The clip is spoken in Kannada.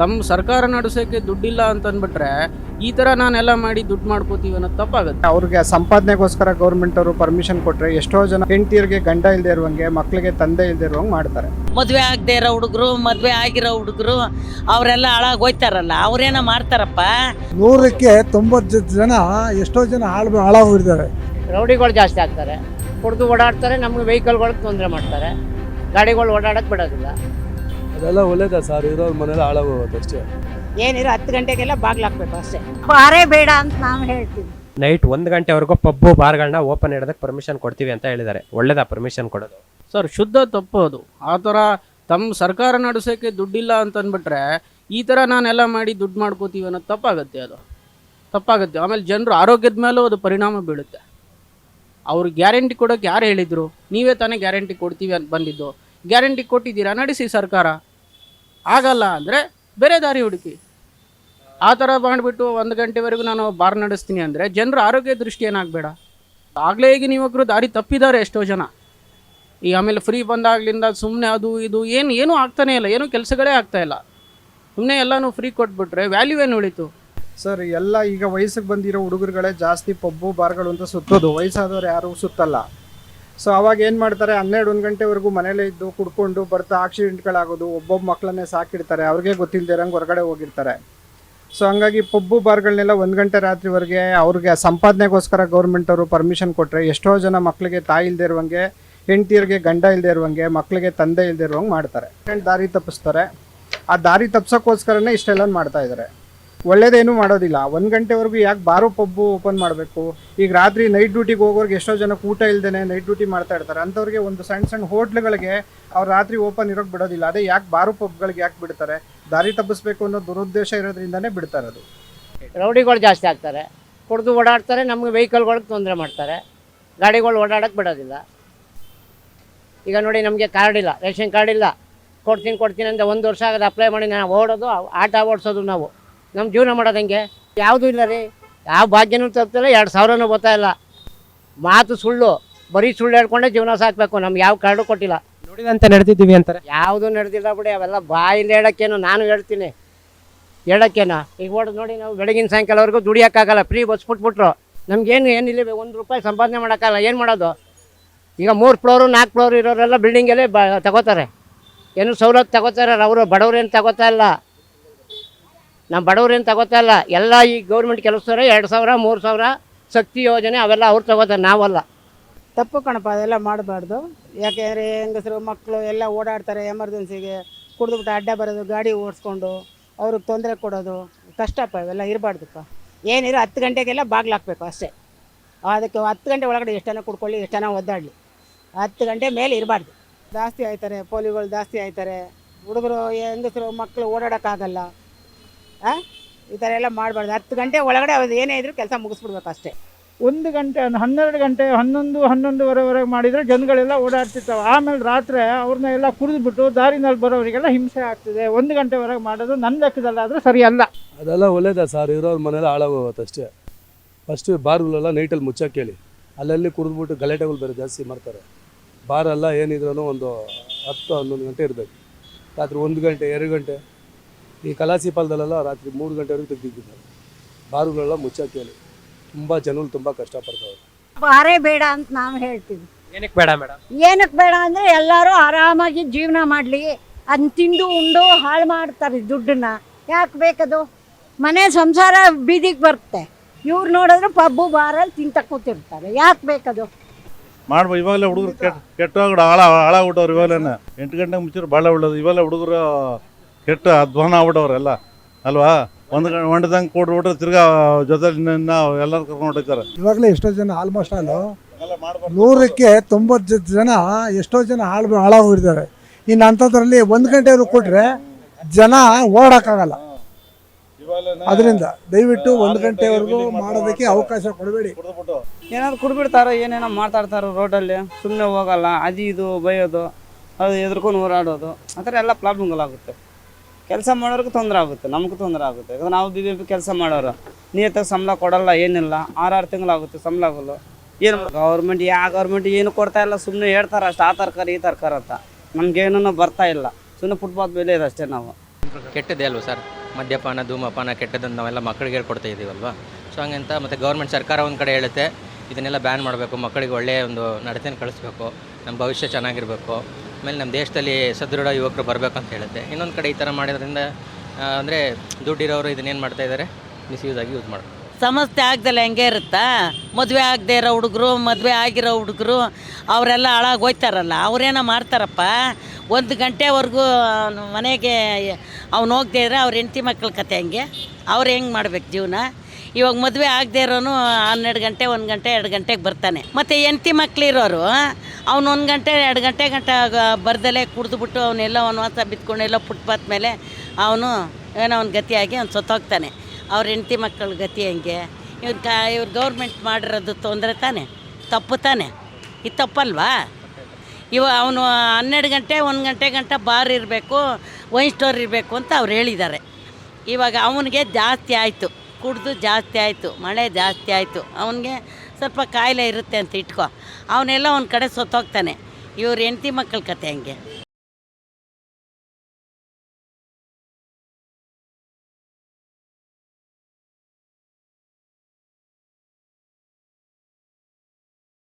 ತಮ್ಮ ಸರ್ಕಾರ ನಡೆಸೋಕ್ಕೆ ದುಡ್ಡಿಲ್ಲ ಅಂತಂದ್ಬಿಟ್ರೆ ಈ ಥರ ನಾನೆಲ್ಲ ಮಾಡಿ ದುಡ್ಡು ಮಾಡ್ಕೋತೀವಿ ಅನ್ನೋದು ತಪ್ಪಾಗುತ್ತೆ. ಅವ್ರಿಗೆ ಸಂಪಾದನೆಗೋಸ್ಕರ ಗೌರ್ಮೆಂಟ್ ಅವರು ಪರ್ಮಿಷನ್ ಕೊಟ್ಟರೆ ಎಷ್ಟೋ ಜನ ಹೆಂಡತಿಯರಿಗೆ ಗಂಡ ಇಲ್ಲದೆ ಇರುವಂಗೆ ಮಕ್ಕಳಿಗೆ ತಂದೆ ಇಲ್ಲದೆ ಇರುವಂಗೆ ಮಾಡ್ತಾರೆ. ಮದುವೆ ಆಗದೆ ಇರೋ ಹುಡುಗರು ಮದುವೆ ಆಗಿರೋ ಹುಡುಗರು ಅವರೆಲ್ಲ ಹಾಳಾಗಿ ಹೋಯ್ತಾರಲ್ಲ ಅವ್ರೇನ ಮಾಡ್ತಾರಪ್ಪ? ನೂರಕ್ಕೆ ತೊಂಬತ್ತು ಜನ ಎಷ್ಟೋ ಜನ ಹಾಳು ಹಾಳಾಗೋಗಿದ್ದಾರೆ ರೌಡಿಗಳು ಜಾಸ್ತಿ ಆಗ್ತಾರೆ. ಕುಡಿದು ಓಡಾಡ್ತಾರೆ ನಮ್ಗೆ ವೆಹಿಕಲ್ಗಳಿಗೆ ತೊಂದರೆ ಮಾಡ್ತಾರೆ. ಗಾಡಿಗಳು ಓಡಾಡಕ್ಕೆ ಬಿಡೋದಿಲ್ಲ. ಅದೆಲ್ಲ ಒಳ್ಳೇದ ಸರ್ ಇರೋರ್ ಮನೇಲಿ ಹಾಳಾಗೋಗುತ್ತೆ ಅಷ್ಟೇ. ಏನಿರೋ ಹತ್ತು ಗಂಟೆಗೆಲ್ಲ ಬಾಗ್ಲಾಕ್ಬೇಕು ಅಷ್ಟೇ. ಬಾರೇ ಬೇಡ ಅಂತ ನಾವು ಹೇಳ್ತೀವಿ. ನೈಟ್ ಒಂದು ಗಂಟೆವರೆಗೂ ಪಬ್ಬು ಬಾರ್ಗಳನ್ನ ಓಪನ್ ಇಡೋದಕ್ಕೆ ಪರ್ಮಿಷನ್ ಕೊಡ್ತೀವಿ ಅಂತ ಹೇಳಿದ್ದಾರೆ. ಒಳ್ಳೇದಾ ಪರ್ಮಿಷನ್ ಕೊಡೋದು? ಸರ್ ಶುದ್ಧ ತಪ್ಪು ಅದು. ಆ ಥರ ತಮ್ಮ ಸರ್ಕಾರ ನಡೆಸೋಕ್ಕೆ ದುಡ್ಡಿಲ್ಲ ಅಂತಂದ್ಬಿಟ್ರೆ ಈ ಥರ ನಾನೆಲ್ಲ ಮಾಡಿ ದುಡ್ಡು ಮಾಡ್ಕೋತೀವಿ ಅನ್ನೋದು ತಪ್ಪಾಗುತ್ತೆ ಅದು. ತಪ್ಪಾಗುತ್ತೆ. ಆಮೇಲೆ ಜನರು ಆರೋಗ್ಯದ ಮೇಲೂ ಅದು ಪರಿಣಾಮ ಬೀಳುತ್ತೆ. ಅವ್ರು ಗ್ಯಾರಂಟಿ ಕೊಡೋಕೆ ಯಾರು ಹೇಳಿದರು? ನೀವೇ ತಾನೇ ಗ್ಯಾರಂಟಿ ಕೊಡ್ತೀವಿ ಅಂತ ಬಂದಿದ್ದು. ಗ್ಯಾರಂಟಿ ಕೊಟ್ಟಿದ್ದೀರಾ? ನಡೆಸಿ ಸರ್ಕಾರ. ಆಗಲ್ಲ ಅಂದರೆ ಬೇರೆ ದಾರಿ ಹುಡುಕಿ. ಆ ಥರ ಮಾಡಿಬಿಟ್ಟು ಒಂದು ಗಂಟೆವರೆಗೂ ನಾನು ಬಾರ್ ನಡೆಸ್ತೀನಿ ಅಂದರೆ ಜನರ ಆರೋಗ್ಯ ದೃಷ್ಟಿ ಏನಾಗಬೇಡ. ಆಗಲೇ ಈಗಿನ ಯುವಕರು ದಾರಿ ತಪ್ಪಿದ್ದಾರೆ ಎಷ್ಟೋ ಜನ. ಈಗ ಆಮೇಲೆ ಫ್ರೀ ಬಂದಾಗ್ಲಿಂದ ಸುಮ್ಮನೆ ಅದು ಇದು ಏನು, ಏನೂ ಆಗ್ತಾನೇ ಇಲ್ಲ, ಏನೂ ಕೆಲಸಗಳೇ ಆಗ್ತಾ ಇಲ್ಲ. ಸುಮ್ಮನೆ ಎಲ್ಲನೂ ಫ್ರೀ ಕೊಟ್ಬಿಟ್ರೆ ವ್ಯಾಲ್ಯೂ ಏನು ಉಳಿತು? ಸರ್, ಎಲ್ಲ ಈಗ ವಯಸ್ಸಿಗೆ ಬಂದಿರೋ ಹುಡುಗರುಗಳೇ ಜಾಸ್ತಿ ಪಬ್ಬು, ಬಾರ್ಗಳು ಅಂತ ಸುತ್ತೋದು. ವಯಸ್ಸಾದವ್ರು ಯಾರು ಸುತ್ತಲ್ಲ. ಸೊ ಅವಾಗ ಏನು ಮಾಡ್ತಾರೆ? ಹನ್ನೆರಡು, ಒಂದು ಗಂಟೆವರೆಗೂ ಮನೇಲೇ ಇದ್ದು ಕುಡ್ಕೊಂಡು ಬರ್ತಾ ಆಕ್ಸಿಡೆಂಟ್ಗಳಾಗೋದು, ಒಬ್ಬೊಬ್ಬ ಮಕ್ಕಳನ್ನೇ ಸಾಕಿಡ್ತಾರೆ. ಅವ್ರಿಗೆ ಗೊತ್ತಿಲ್ಲದಿರಂಗೆ ಹೊರಗಡೆ ಹೋಗಿರ್ತಾರೆ. ಸೊ ಹಂಗಾಗಿ ಪಬ್ಬು ಬಾರ್ಗಳನ್ನೆಲ್ಲ ಒಂದು ಗಂಟೆ ರಾತ್ರಿವರೆಗೆ ಅವ್ರಿಗೆ ಸಂಪಾದನೆಗೋಸ್ಕರ ಗೌರ್ಮೆಂಟವರು ಪರ್ಮಿಷನ್ ಕೊಟ್ಟರೆ ಎಷ್ಟೋ ಜನ ಮಕ್ಕಳಿಗೆ ತಾಯಿ ಇಲ್ಲದೆ ಇರುವಂಗೆ, ಹೆಂಡತಿಯರಿಗೆ ಗಂಡ ಇಲ್ಲದೆ ಇರುವಂಗೆ ಮಕ್ಕಳಿಗೆ ತಂದೆ ಇಲ್ಲದೆ ಇರುವಂಗೆ ಮಾಡ್ತಾರೆ. ದಾರಿ ತಪ್ಪಿಸ್ತಾರೆ. ಆ ದಾರಿ ತಪ್ಸೋಕ್ಕೋಸ್ಕರನೇ ಇಷ್ಟೆಲ್ಲ ಮಾಡ್ತಾ ಇದ್ದಾರೆ. ಒಳ್ಳೇದೇನು ಮಾಡೋದಿಲ್ಲ. ಒಂದು ಗಂಟೆವರೆಗೂ ಯಾಕೆ ಬಾರು ಪಬ್ಬು ಓಪನ್ ಮಾಡಬೇಕು? ಈಗ ರಾತ್ರಿ ನೈಟ್ ಡ್ಯೂಟಿಗೆ ಹೋಗೋರ್ಗೆ ಎಷ್ಟೋ ಜನಕ್ಕೆ ಊಟ ಇಲ್ದೇನೆ ನೈಟ್ ಡ್ಯೂಟಿ ಮಾಡ್ತಾ ಇರ್ತಾರೆ. ಅಂಥವ್ರಿಗೆ ಒಂದು ಸಣ್ಣ ಸಣ್ಣ ಹೋಟ್ಲುಗಳಿಗೆ ಅವ್ರು ರಾತ್ರಿ ಓಪನ್ ಇರೋಕ್ಕೆ ಬಿಡೋದಿಲ್ಲ. ಅದೇ ಯಾಕೆ ಬಾರು ಪಬ್ಗಳಿಗೆ ಯಾಕೆ ಬಿಡ್ತಾರೆ? ದಾರಿ ತಪ್ಪಿಸ್ಬೇಕು ಅನ್ನೋ ದುರುದ್ದೇಶ ಇರೋದ್ರಿಂದನೇ ಬಿಡ್ತಾರೆ ಅದು ರೌಡಿಗಳು ಜಾಸ್ತಿ ಆಗ್ತಾರೆ. ಕುಡಿದು ಓಡಾಡ್ತಾರೆ, ನಮಗೆ ವೆಹಿಕಲ್ಗಳಿಗೆ ತೊಂದರೆ ಮಾಡ್ತಾರೆ. ಗಾಡಿಗಳು ಓಡಾಡಕ್ಕೆ ಬಿಡೋದಿಲ್ಲ. ಈಗ ನೋಡಿ ನಮಗೆ ಕಾರ್ಡ್ ಇಲ್ಲ, ರೇಷನ್ ಕಾರ್ಡ್ ಇಲ್ಲ. ಕೊಡ್ತೀನಿ ಕೊಡ್ತೀನಿ ಅಂತ ಒಂದು ವರ್ಷ ಆಗೋದು ಅಪ್ಲೈ ಮಾಡಿ, ನಾವು ಓಡೋದು, ಆಟ ಓಡಿಸೋದು ನಾವು. ನಮ್ಮ ಜೀವನ ಮಾಡೋದು ಹೆಂಗೆ ಯಾವುದೂ ಇಲ್ಲ ರೀ. ಯಾವ ಭಾಗ್ಯನೂ ತಪ್ಪಿಲ್ಲ ಎರಡು ಸಾವಿರನೂ ಬರ್ತಾ ಇಲ್ಲ. ಮಾತು ಸುಳ್ಳು ಬರೀ ಸುಳ್ಳು ಹೇಳ್ಕೊಂಡೆ ಜೀವನ ಸಾಕಬೇಕು. ನಮ್ಗೆ ಯಾವ ಕಾರ್ಡು ಕೊಟ್ಟಿಲ್ಲ. ನೋಡಿದಂತೆ ನಡೆದಿದ್ದೀವಿ ಅಂತಾರೆ. ಯಾವುದೂ ನಡೆದಿಲ್ಲ ಬಿಡಿ ಅವೆಲ್ಲ ಬಾಯಲ್ಲಿ ಹೇಳೋಕ್ಕೇನು ನಾನು ಹೇಳ್ತೀನಿ. ಹೇಳೋಕ್ಕೇನು? ಈಗ ಹೊಡೆದು ನೋಡಿ ನಾವು ಬೆಳಗಿನ ಸಾಯಂಕಾಲವರೆಗೂ ದುಡಿಯೋಕ್ಕಾಗಲ್ಲ. ಫ್ರೀ ಬಸ್ ಬಿಟ್ಬಿಟ್ರು ನಮ್ಗೇನು ಏನಿಲ್ಲ ಒಂದು ರೂಪಾಯಿ ಸಂಪಾದನೆ ಮಾಡೋಕ್ಕಾಗಲ್ಲ. ಏನು ಮಾಡೋದು? ಈಗ ಮೂರು ಫ್ಲೋರು ನಾಲ್ಕು ಫ್ಲೋರ್ ಇರೋರೆಲ್ಲ ಬಿಲ್ಡಿಂಗಲ್ಲೇ ಬ ತಗೋತಾರೆ. ಏನು ಸವಲತ್ತು ತಗೋತಾರೆ ಅವರು ಬಡವ್ರೇನು ತಗೋತಾ ಇಲ್ಲ. ನಮ್ಮ ಬಡವ್ರೇನು ಇಲ್ಲ. ಎಲ್ಲ ಈ ಗೌರ್ಮೆಂಟ್ ಕೆಲಸದವ್ರೆ ಎರಡು ಸಾವಿರ, ಮೂರು ಸಾವಿರ ಶಕ್ತಿ ಯೋಜನೆ ಅವೆಲ್ಲ ಅವ್ರು ತಗೋತಾರೆ, ನಾವಲ್ಲ. ತಪ್ಪು ಕಣಪ್ಪ, ಅದೆಲ್ಲ ಮಾಡಬಾರ್ದು. ಯಾಕೆಂದರೆ ಹೆಂಗಸರು ಮಕ್ಕಳು ಎಲ್ಲ ಓಡಾಡ್ತಾರೆ ಎಮರ್ಜೆನ್ಸಿಗೆ. ಕುಡಿದ್ಬಿಟ್ಟು ಅಡ್ಡ ಬರೋದು, ಗಾಡಿ ಓಡಿಸ್ಕೊಂಡು ಅವ್ರಿಗೆ ತೊಂದರೆ ಕೊಡೋದು. ಕಷ್ಟಪ್ಪ ಇವೆಲ್ಲ ಇರಬಾರ್ದಪ್ಪ. ಏನಿರೋ ಹತ್ತು ಗಂಟೆಗೆಲ್ಲ ಬಾಗ್ಲು ಹಾಕ್ಬೇಕು ಅಷ್ಟೇ. ಅದಕ್ಕೆ ಹತ್ತು ಗಂಟೆ ಒಳಗಡೆ ಎಷ್ಟು ಜನ ಕುಡ್ಕೊಳ್ಳಿ, ಎಷ್ಟು ಜನ ಒದ್ದಾಡಲಿ. ಹತ್ತು ಗಂಟೆ ಮೇಲೆ ಇರಬಾರ್ದು. ಜಾಸ್ತಿ ಆಯ್ತಾರೆ ಪೋಲಿಗಳು ಜಾಸ್ತಿ ಆಯ್ತಾರೆ. ಹುಡುಗರು, ಹೆಂಗಸರು ಮಕ್ಕಳು ಓಡಾಡೋಕ್ಕಾಗಲ್ಲ. ಆ? ಈ ಥರ ಎಲ್ಲ ಮಾಡಬಾರ್ದು. ಹತ್ತು ಗಂಟೆ ಒಳಗಡೆ ಅವ್ರು ಏನೇ ಇದ್ರೂ ಕೆಲಸ ಮುಗಿಸ್ಬಿಡ್ಬೇಕು ಅಷ್ಟೇ. ಒಂದು ಗಂಟೆ ಒಂದು ಹನ್ನೆರಡು ಗಂಟೆ ಹನ್ನೊಂದು ಹನ್ನೊಂದುವರೆವರೆಗೆ ಮಾಡಿದರೆ ಜನಗಳೆಲ್ಲ ಓಡಾಡ್ತಿರ್ತಾವೆ. ಆಮೇಲೆ ರಾತ್ರಿ ಅವ್ರನ್ನ ಎಲ್ಲ ಕುಡಿದ್ಬಿಟ್ಟು ದಾರಿನಲ್ಲಿ ಬರೋರಿಗೆಲ್ಲ ಹಿಂಸೆ ಆಗ್ತಿದೆ. ಒಂದು ಗಂಟೆವರೆಗೆ ಮಾಡೋದು ನನ್ನ ಲೆಕ್ಕದಲ್ಲಾದರೆ ಸರಿ ಅಲ್ಲ. ಅದೆಲ್ಲ ಒಳ್ಳೇದಾ ಸರ್. ಇರೋರ ಮನೇಲಿ ಹಾಳಾಗೋಗುತ್ತೆ ಅಷ್ಟೇ. ಫಸ್ಟು ಬಾರ್ಗಳೆಲ್ಲ ನೈಟಲ್ಲಿ ಮುಚ್ಚಕ್ಕೆ ಹೇಳಿ. ಅಲ್ಲಲ್ಲಿ ಕುಡಿದ್ಬಿಟ್ಟು ಗಲಾಟೆಗಳು ಬೇರೆ ಜಾಸ್ತಿ ಮಾಡ್ತಾರೆ. ಬಾರೆಲ್ಲ ಏನಿದ್ರೂ ಒಂದು ಹತ್ತು ಹನ್ನೊಂದು ಗಂಟೆ ಇರಬೇಕು. ರಾತ್ರಿ ಒಂದು ಗಂಟೆ ಎರಡು ಗಂಟೆ. ಈ ಕಲಾಸಿ ಪಾಲದಲ್ಲೆಲ್ಲ ರಾತ್ರಿ ಮೂರು ಗಂಟೆವರೆಗೂ ತೆಗೆದಿದ್ದಾರೆ ಬಾರುಗಳೆಲ್ಲ ಮುಚ್ಚಕ್ಕೆ ಹೇಳಿ ತುಂಬ ಜನಗಳು ತುಂಬ ಕಷ್ಟಪಡ್ತಾವೆ ಬಾರೇ ಬೇಡ ಅಂತ ನಾವು ಹೇಳ್ತೀವಿ. ಏನಕ್ಕೆ ಬೇಡ ಮೇಡಮ್ ಏನಕ್ಕೆ ಬೇಡ ಅಂದರೆ ಎಲ್ಲರೂ ಆರಾಮಾಗಿ ಜೀವನ ಮಾಡಲಿ. ಅದನ್ನ ತಿಂದು ಉಂಡು ಹಾಳು ಮಾಡ್ತಾರೆ ದುಡ್ಡನ್ನ. ಯಾಕೆ ಬೇಕದು? ಮನೆ ಸಂಸಾರ ಬೀದಿಗೆ ಬರುತ್ತೆ. ಇವ್ರು ನೋಡಿದ್ರೆ ಪಬ್ಬು ಬಾರಲ್ಲಿ ತಿಂತ ಕೂತಿರ್ತಾರೆ. ಯಾಕೆ ಬೇಕದು? ಮಾಡ್ಬೋದು ಇವಾಗಲೇ ಹುಡುಗರು ಕೆಟ್ಟ ಕೆಟ್ಟ ಹಾಳ ಹಾಳಾಗ್ಬಿಟ್ಟವ್ರು ಇವಾಗಲೇ ಎಂಟು ಗಂಟೆಗೆ ಮುಚ್ಚಿದ್ರೆ ಭಾಳ ಒಳ್ಳೇದು. ಇವೆಲ್ಲ ಹುಡುಗರು ಕೆಟ್ಟ ಅಧ್ವಾನ ಆಗ್ಬಿಟ್ಟವ್ರೆಲ್ಲ. ಅಲ್ವಾ? ಒಂದು ಗಂಟೆ ಹೊಂಡದಂಗೆ ಕೊಟ್ಬಿಟ್ರೆ ತಿರ್ಗಾ ಜೊತೆ ನಾವು ಎಲ್ಲರೂ ಕರ್ಕೊಂಡು ಹೊಡಿತಾರೆ ಇವಾಗಲೇ ಎಷ್ಟೋ ಜನ ಆಲ್ಮೋಸ್ಟ್ ಆಲ್ ನೂರಕ್ಕೆ ತೊಂಬತ್ತು ಜನ ಎಷ್ಟೋ ಜನ ಹಾಳು ಹಾಳಾಗೋಗಿದ್ದಾರೆ ಇನ್ನು ಅಂಥದ್ರಲ್ಲಿ ಒಂದು ಗಂಟೆ ಕೊಟ್ಟರೆ ಜನ ಓಡೋಕ್ಕಾಗಲ್ಲ. ಅದರಿಂದ ದಯವಿಟ್ಟು ಒಂದು ಗಂಟೆವರೆಗೂ ಮಾಡೋದಕ್ಕೆ ಅವಕಾಶ ಕೊಡಬೇಡಿ. ಏನಾದ್ರು ಕುಡ್ಬಿಡ್ತಾರೋ ಏನೇನೋ ಮಾತಾಡ್ತಾರೋ ರೋಡಲ್ಲಿ. ಸುಮ್ಮನೆ ಹೋಗಲ್ಲ ಅದು ಇದು ಬೈಯೋದು ಅದು ಎದುರ್ಕೊಂಡು ಹೋರಾಡೋದು ಆ ಥರ ಎಲ್ಲ ಪ್ರಾಬ್ಲಮ್ಗಳಾಗುತ್ತೆ ಕೆಲಸ ಮಾಡೋರ್ಗೆ ತೊಂದರೆ ಆಗುತ್ತೆ, ನಮಗೂ ತೊಂದರೆ ಆಗುತ್ತೆ. ಯಾಕಂದ್ರೆ ನಾವು ಬಿ ಬಿ ಪಿ ಕೆಲಸ ಮಾಡೋರು, ನೀಟಾಗಿ ಸಂಬಳ ಕೊಡಲ್ಲ, ಏನಿಲ್ಲ, ಆರಾರು ತಿಂಗಳಾಗುತ್ತೆ ಆಗಲ್ಲ ಏನು ಗೌರ್ಮೆಂಟ್ ಯಾವ ಗೌರ್ಮೆಂಟ್ ಏನು ಕೊಡ್ತಾ ಇಲ್ಲ ಸುಮ್ಮನೆ ಹೇಳ್ತಾರೆ ಅಷ್ಟು, ಆ ತರಕಾರಿ, ಈ ತರಕಾರಿ ಅಂತ. ನಮಗೇನೂ ಬರ್ತಾ ಇಲ್ಲ. ಸುಮ್ಮನೆ ಫುಟ್ಬಾಲ್ ಮೇಲೆ ಇದೆ ಅಷ್ಟೇ ನಾವು. ಕೆಟ್ಟದ್ದೇ ಅಲ್ವ ಸರ್? ಮದ್ಯಪಾನ, ಧೂಮಪಾನ ಕೆಟ್ಟದಂತ ನಾವೆಲ್ಲ ಮಕ್ಕಳಿಗೆ ಹೇಳ್ಕೊಡ್ತಾ ಇದ್ದೀವಲ್ವಾ ಸೊ ಹಂಗಂತ ಮತ್ತು ಗೌರ್ಮೆಂಟ್ ಸರ್ಕಾರ ಒಂದು ಕಡೆ ಹೇಳುತ್ತೆ, ಇದನ್ನೆಲ್ಲ ಬ್ಯಾನ್ ಮಾಡಬೇಕು, ಮಕ್ಕಳಿಗೆ ಒಳ್ಳೆಯ ಒಂದು ನಡತೆನ ಕಳಿಸ್ಬೇಕು ನಮ್ಮ ಭವಿಷ್ಯ ಚೆನ್ನಾಗಿರಬೇಕು. ಆಮೇಲೆ ನಮ್ಮ ದೇಶದಲ್ಲಿ ಸದೃಢ ಯುವಕರು ಬರಬೇಕು ಅಂತ ಹೇಳುತ್ತೆ. ಇನ್ನೊಂದು ಕಡೆ ಈ ಥರ ಮಾಡಿದ್ರಿಂದ ಅಂದರೆ ದುಡ್ಡಿರೋರು ಇದನ್ನೇನು ಮಾಡ್ತಾ ಇದ್ದಾರೆ ಮಿಸ್ಯೂಸ್ ಆಗಿ ಯೂಸ್ ಮಾಡ್ತಾರೆ. ಸಮಸ್ಯೆ ಆಗ್ದಲ್ಲ ಹೆಂಗೆ ಇರುತ್ತಾ? ಮದುವೆ ಆಗದೆ ಇರೋ ಹುಡುಗರು, ಮದುವೆ ಆಗಿರೋ ಹುಡುಗರು, ಅವರೆಲ್ಲ ಹಾಳಾಗಿ ಹೋಯ್ತಾರಲ್ಲ, ಅವ್ರೇನೋ ಮಾಡ್ತಾರಪ್ಪ? ಒಂದು ಗಂಟೆವರೆಗೂ ಮನೆಗೆ ಅವ್ನು ಹೋಗದೆ ಇದ್ರೆ ಅವ್ರ ಹೆಂಡತಿ ಮಕ್ಕಳ ಕತೆ ಹಂಗೆ? ಅವ್ರು ಹೆಂಗೆ ಮಾಡ್ಬೇಕು ಜೀವನ? ಇವಾಗ ಮದುವೆ ಆಗದೆ ಇರೋನು ಹನ್ನೆರಡು ಗಂಟೆ, ಒಂದು ಗಂಟೆ, ಎರಡು ಗಂಟೆಗೆ ಬರ್ತಾನೆ. ಮತ್ತು ಹೆಂಡತಿ ಮಕ್ಳಿರೋರು ಅವ್ನು ಒಂದು ಗಂಟೆ, ಎರಡು ಗಂಟೆ ಗಂಟೆ ಬರ್ದಲೇ ಕುಡಿದ್ಬಿಟ್ಟು ಅವನ್ನೆಲ್ಲ ವನವಾಸ ಬಿತ್ಕೊಂಡು ಎಲ್ಲ ಫುಟ್ಪಾತ್ ಮೇಲೆ ಅವನು ಏನೋ ಅವ್ನ ಗತಿಯಾಗಿ ಅವ್ನು ಸೊತ್ತೋಗ್ತಾನೆ. ಅವ್ರ ಹೆಂಡತಿ ಮಕ್ಕಳ ಗತಿ ಹೆಂಗೆ? ಇವ್ರ ಕ, ಇವ್ರ ಗೌರ್ಮೆಂಟ್ ಮಾಡಿರೋದು ತೊಂದರೆ ತಾನೆ? ತಪ್ಪು ತಾನೆ? ಇದು ತಪ್ಪಲ್ವಾ? ಇವ ಅವನು ಹನ್ನೆರಡು ಗಂಟೆ, ಒಂದು ಗಂಟೆ ಗಂಟೆ ಬಾರ್ ಇರಬೇಕು, ವೈನ್ ಸ್ಟೋರ್ ಇರಬೇಕು ಅಂತ ಅವ್ರು ಹೇಳಿದ್ದಾರೆ ಇವಾಗ ಅವನಿಗೆ ಜಾಸ್ತಿ ಆಯಿತು. ಕುಡ್ದು ಜಾಸ್ತಿ ಆಯಿತು. ಮಳೆ ಜಾಸ್ತಿ ಆಯಿತು. ಅವನಿಗೆ ಸ್ವಲ್ಪ ಕಾಯಿಲೆ ಇರುತ್ತೆ ಅಂತ ಇಟ್ಕೋ. ಅವನೆಲ್ಲ ಒಂದು ಕಡೆ ಸೊತ್ತೋಗ್ತಾನೆ. ಇವ್ರ ಹೆಂಡತಿ ಮಕ್ಕಳ ಕತೆ ಹಂಗೆ.